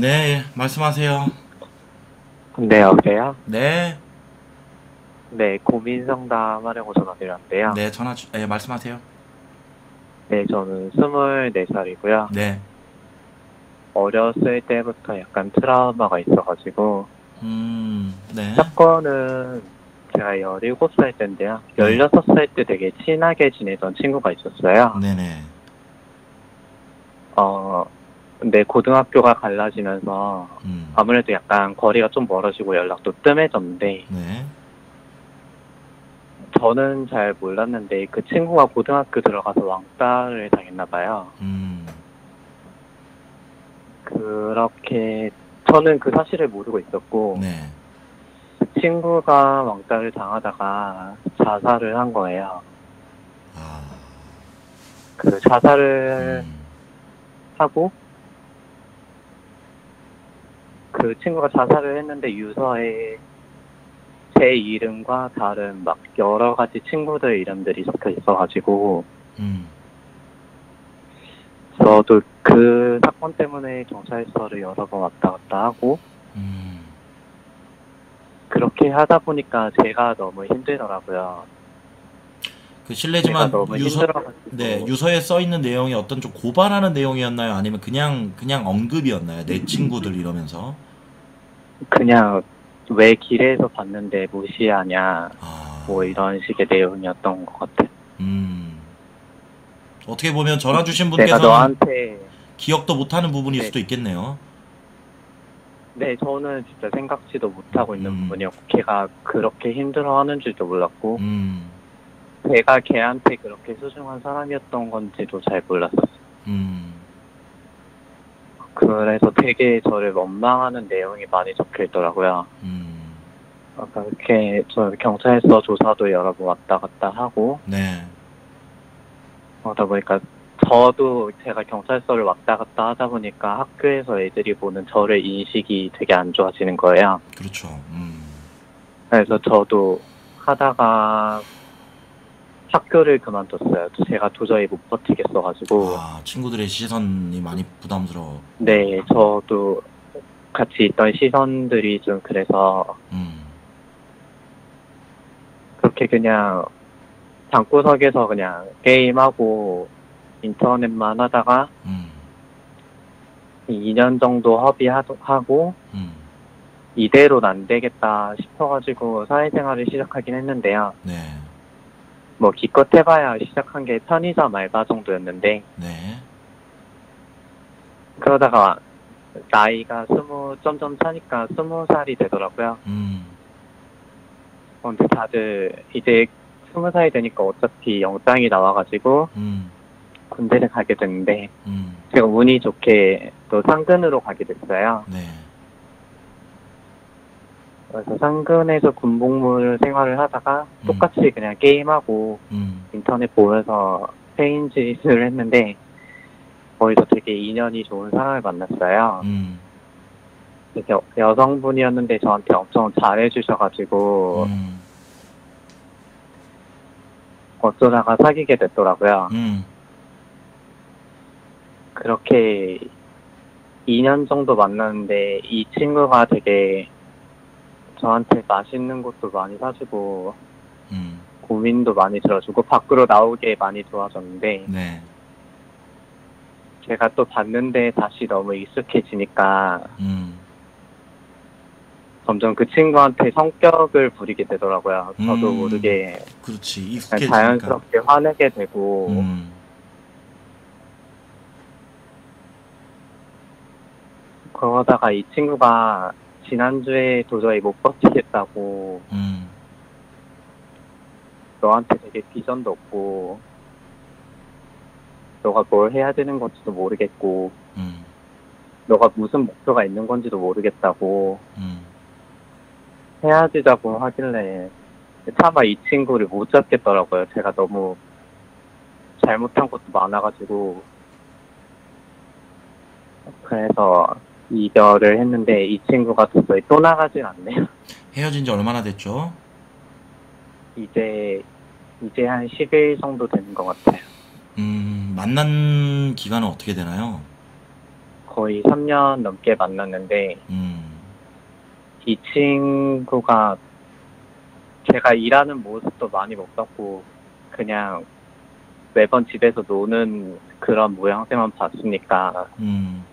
네, 말씀하세요. 네, 여보세요? 네, 네, 고민 상담하려고 전화드렸는데요. 네, 전화 주, 네, 말씀하세요. 네, 저는 24살이고요. 네, 어렸을 때부터 약간 트라우마가 있어가지고, 음, 네, 사건은 제가 17살 때인데요. 네. 16살 때 되게 친하게 지내던 친구가 있었어요. 네네, 어, 근데 고등학교가 갈라지면서 음, 아무래도 약간 거리가 좀 멀어지고 연락도 뜸해졌는데, 네, 저는 잘 몰랐는데 그 친구가 고등학교 들어가서 왕따를 당했나 봐요. 음, 그렇게 저는 그 사실을 모르고 있었고 네, 그 친구가 왕따를 당하다가 자살을 한 거예요. 아, 그 자살을 음, 하고 그 친구가 자살을 했는데 유서에 제 이름과 다른 막 여러 가지 친구들 이름들이 적혀 있어가지고 음, 저도 그 사건 때문에 경찰서를 여러 번 왔다 갔다 하고 음, 그렇게 하다 보니까 제가 너무 힘들더라고요. 그 실례지만 유서, 네, 유서에 써 있는 내용이 어떤 좀 고발하는 내용이었나요? 아니면 그냥 그냥 언급이었나요? 내 친구들 이러면서? 그냥 왜 길에서 봤는데 무시하냐 아, 뭐 이런 식의 내용이었던 것 같아요. 음, 어떻게 보면 전화 주신 분께서는 너한테 기억도 못하는 부분일 네. 수도 있겠네요. 네 저는 진짜 생각지도 못하고 있는 음. 부분이었고 걔가 그렇게 힘들어하는 줄도 몰랐고 음, 제가 걔한테 그렇게 소중한 사람이었던 건지도 잘 몰랐었어요. 음, 그래서 되게 저를 원망하는 내용이 많이 적혀 있더라고요. 음, 아까 이렇게 저 경찰서 조사도 여러 번 왔다 갔다 하고 네, 그러다 보니까 저도 제가 경찰서를 왔다 갔다 하다 보니까 학교에서 애들이 보는 저를 인식이 되게 안 좋아지는 거예요. 그렇죠. 음, 그래서 저도 하다가 학교를 그만뒀어요. 제가 도저히 못 버티겠어가지고. 아, 친구들의 시선이 많이 부담스러워. 네, 저도 같이 있던 시선들이 좀 그래서 음, 그렇게 그냥 방구석에서 그냥 게임하고 인터넷만 하다가 음, 2년 정도 허비하고 음, 이대로는 안 되겠다 싶어가지고 사회생활을 시작하긴 했는데요. 네, 뭐 기껏 해봐야 시작한 게 편의점 알바 정도였는데 네, 그러다가 나이가 스무 점점 차니까 스무 살이 되더라고요. 음, 어, 근데 다들 이제 스무 살이 되니까 어차피 영장이 나와가지고 음, 군대를 가게 됐는데 음, 제가 운이 좋게 또 상근으로 가게 됐어요. 네, 그래서 상근에서 군복무 생활을 하다가 음. 똑같이 그냥 게임하고 음, 인터넷 보면서 페인짓을 했는데 거기서 되게 인연이 좋은 사람을 만났어요. 음, 이제 여성분이었는데 저한테 엄청 잘해주셔가지고 음, 어쩌다가 사귀게 됐더라고요. 음, 그렇게 2년 정도 만났는데 이 친구가 되게 저한테 맛있는 것도 많이 사주고 음, 고민도 많이 들어주고 밖으로 나오게 많이 도와줬는데 네, 제가 또 봤는데 다시 너무 익숙해지니까 음, 점점 그 친구한테 성격을 부리게 되더라고요. 저도 음. 모르게 그렇지. 익숙해지니까. 자연스럽게 화내게 되고 음, 그러다가 이 친구가 지난주에 도저히 못 버티겠다고 음, 너한테 되게 비전도 없고 너가 뭘 해야 되는 건지도 모르겠고 음, 너가 무슨 목표가 있는 건지도 모르겠다고 음, 헤어지자고 하길래 차마 이 친구를 못 잡겠더라고요. 제가 너무 잘못한 것도 많아가지고. 그래서 이별을 했는데 이 친구가 도저히 또 나가진 않네요. 헤어진 지 얼마나 됐죠? 이제 이제 한 10일 정도 되는 것 같아요. 음, 만난 기간은 어떻게 되나요? 거의 3년 넘게 만났는데 음, 이 친구가 제가 일하는 모습도 많이 못 봤고 그냥 매번 집에서 노는 그런 모양새만 봤으니까 음,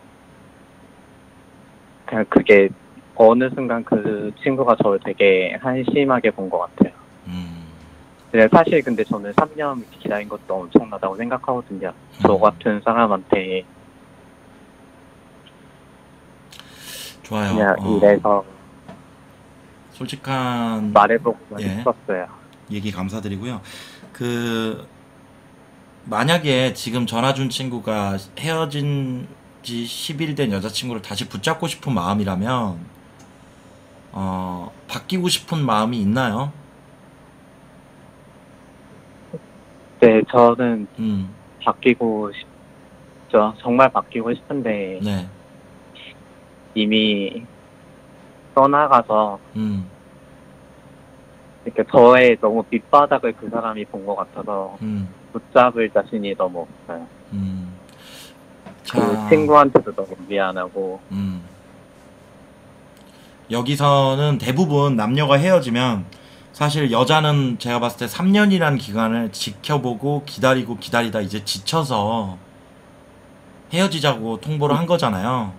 그냥 그게 어느 순간 그 친구가 저를 되게 한심하게 본 것 같아요. 음. 근데 사실 근데 저는 3년 기다린 것도 엄청나다고 생각하거든요. 저 음. 같은 사람한테 좋아요. 그냥 어, 이래서 솔직한 말해보고 예. 했었어요. 얘기 감사드리고요. 그 만약에 지금 전화 준 친구가 헤어진 지 10일 된 여자친구를 다시 붙잡고 싶은 마음이라면 어, 바뀌고 싶은 마음이 있나요? 네, 저는 음, 바뀌고 싶죠. 정말 바뀌고 싶은데 네, 이미 떠나가서 음, 이렇게 저의 너무 밑바닥을 그 사람이 본 것 같아서 음, 붙잡을 자신이 너무 없어요. 음. 그 친구한테도 너무 미안하고 음. 여기서는 대부분 남녀가 헤어지면 사실 여자는 제가 봤을 때 3년이라는 기간을 지켜보고 기다리고 기다리다 이제 지쳐서 헤어지자고 통보를 한 거잖아요.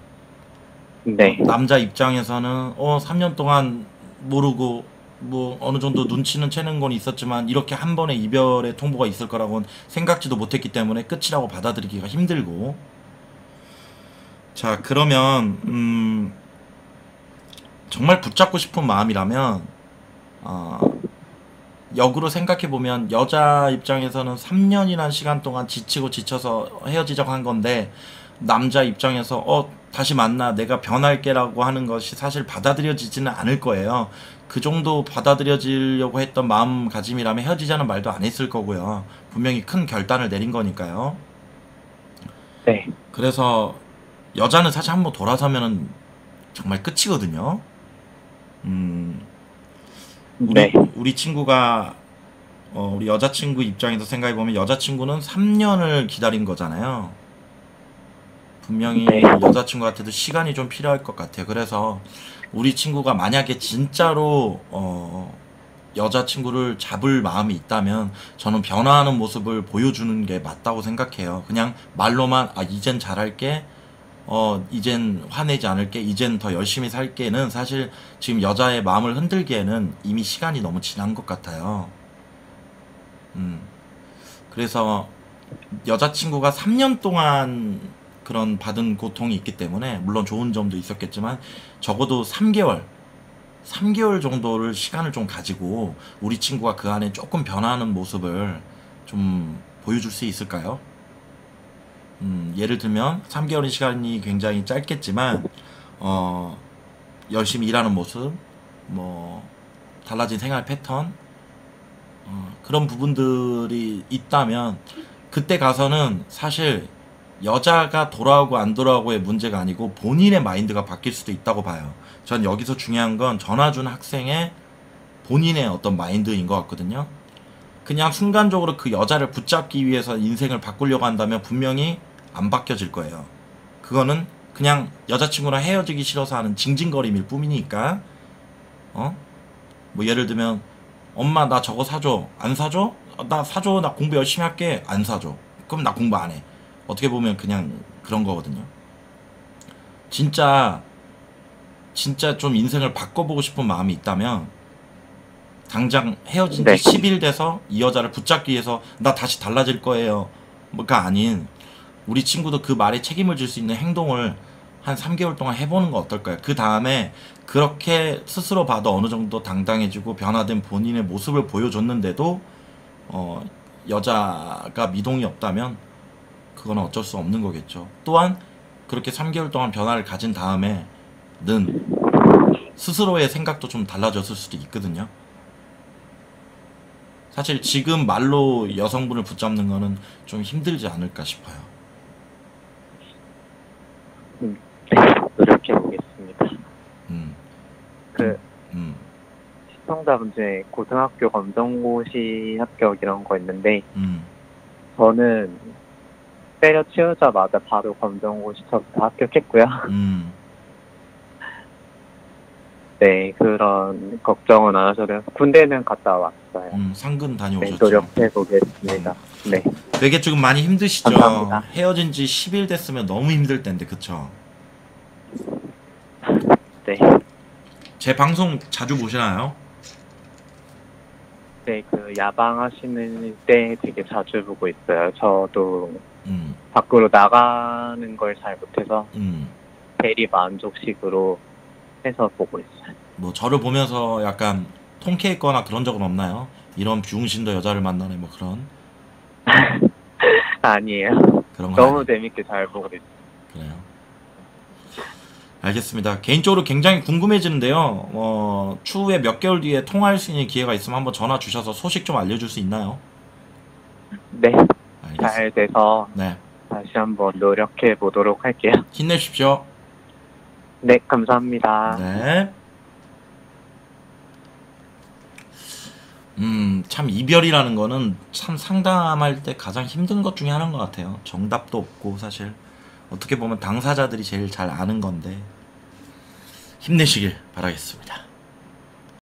네, 남자 입장에서는 어 3년 동안 모르고 뭐 어느 정도 눈치는 채는 건 있었지만 이렇게 한 번의 이별의 통보가 있을 거라고는 생각지도 못했기 때문에 끝이라고 받아들이기가 힘들고 자 그러면 음 정말 붙잡고 싶은 마음이라면 어 역으로 생각해 보면 여자 입장에서는 3년이라는 시간 동안 지치고 지쳐서 헤어지자고 한 건데 남자 입장에서 어 다시 만나 내가 변할게라고 하는 것이 사실 받아들여지지는 않을 거예요. 그 정도 받아들여지려고 했던 마음가짐이라면 헤어지자는 말도 안 했을 거고요. 분명히 큰 결단을 내린 거니까요. 네, 그래서 여자는 사실 한번 돌아서면은 정말 끝이거든요. 음, 우리, 네, 우리 친구가 어, 우리 여자친구 입장에서 생각해 보면 여자친구는 3년을 기다린 거잖아요. 분명히 네. 여자친구한테도 시간이 좀 필요할 것 같아요. 그래서 우리 친구가 만약에 진짜로 어, 여자친구를 잡을 마음이 있다면 저는 변화하는 모습을 보여주는 게 맞다고 생각해요. 그냥 말로만 아 이젠 잘할게. 어 이젠 화내지 않을게. 이젠 더 열심히 살게는 사실 지금 여자의 마음을 흔들기에는 이미 시간이 너무 지난 것 같아요. 음. 그래서 여자친구가 3년 동안 그런 받은 고통이 있기 때문에 물론 좋은 점도 있었겠지만 적어도 3개월 3개월 정도를 시간을 좀 가지고 우리 친구가 그 안에 조금 변화하는 모습을 좀 보여줄 수 있을까요? 음, 예를 들면 3개월의 시간이 굉장히 짧겠지만 어, 열심히 일하는 모습, 뭐 달라진 생활 패턴 어, 그런 부분들이 있다면 그때 가서는 사실 여자가 돌아오고 안 돌아오고의 문제가 아니고 본인의 마인드가 바뀔 수도 있다고 봐요. 전 여기서 중요한 건 전화 준 학생의 본인의 어떤 마인드인 것 같거든요. 그냥 순간적으로 그 여자를 붙잡기 위해서 인생을 바꾸려고 한다면 분명히 안 바뀌어질 거예요. 그거는 그냥 여자친구랑 헤어지기 싫어서 하는 징징거림일 뿐이니까, 어? 뭐 예를 들면, 엄마 나 저거 사줘. 안 사줘? 어, 나 사줘. 나 공부 열심히 할게. 안 사줘. 그럼 나 공부 안 해. 어떻게 보면 그냥 그런 거거든요. 진짜 진짜 좀 인생을 바꿔보고 싶은 마음이 있다면 당장 헤어진 지 네. 10일 돼서 이 여자를 붙잡기 위해서 나 다시 달라질 거예요. 뭐가 아닌 우리 친구도 그 말에 책임을 질 수 있는 행동을 한 3개월 동안 해보는 거 어떨까요? 그 다음에 그렇게 스스로 봐도 어느 정도 당당해지고 변화된 본인의 모습을 보여줬는데도 어, 여자가 미동이 없다면 그건 어쩔 수 없는 거겠죠. 또한 그렇게 3개월 동안 변화를 가진 다음에는 스스로의 생각도 좀 달라졌을 수도 있거든요. 사실 지금 말로 여성분을 붙잡는 거는 좀 힘들지 않을까 싶어요. 네, 노력해 보겠습니다. 음, 그 음, 시청자 분들 고등학교 검정고시 합격 이런 거 있는데 음, 저는 때려치우자마자 바로 검정고 시켜서 합격했고요. 음, 네, 그런 걱정은 안 하셔도 돼요. 군대는 갔다 왔어요. 음, 상근 네, 다녀오셨죠. 노력해 보겠습니다. 네. 되게 지금 많이 힘드시죠? 감사합니다. 헤어진 지 10일 됐으면 너무 힘들 텐데, 그쵸? 네. 제 방송 자주 보시나요? 네, 그 야방 하시는 때 되게 자주 보고 있어요. 저도 음, 밖으로 나가는 걸 잘 못해서 음. 대리 만족식으로 해서 보고 있어요. 뭐 저를 보면서 약간 통쾌했거나 그런 적은 없나요? 이런 비웅신도 여자를 만나네 뭐 그런 아니에요. 그런 거 너무 아니- 재밌게 잘 보고 있어요. 그래요. 알겠습니다. 개인적으로 굉장히 궁금해지는데요. 어, 추후에 몇 개월 뒤에 통화할 수 있는 기회가 있으면 한번 전화 주셔서 소식 좀 알려줄 수 있나요? 네, 알겠습니다. 잘 돼서 네, 다시 한번 노력해 보도록 할게요. 힘내십시오. 네, 감사합니다. 네. 음, 참 이별이라는 거는 참 상담할 때 가장 힘든 것 중에 하나인 것 같아요. 정답도 없고 사실 어떻게 보면 당사자들이 제일 잘 아는 건데 힘내시길 바라겠습니다.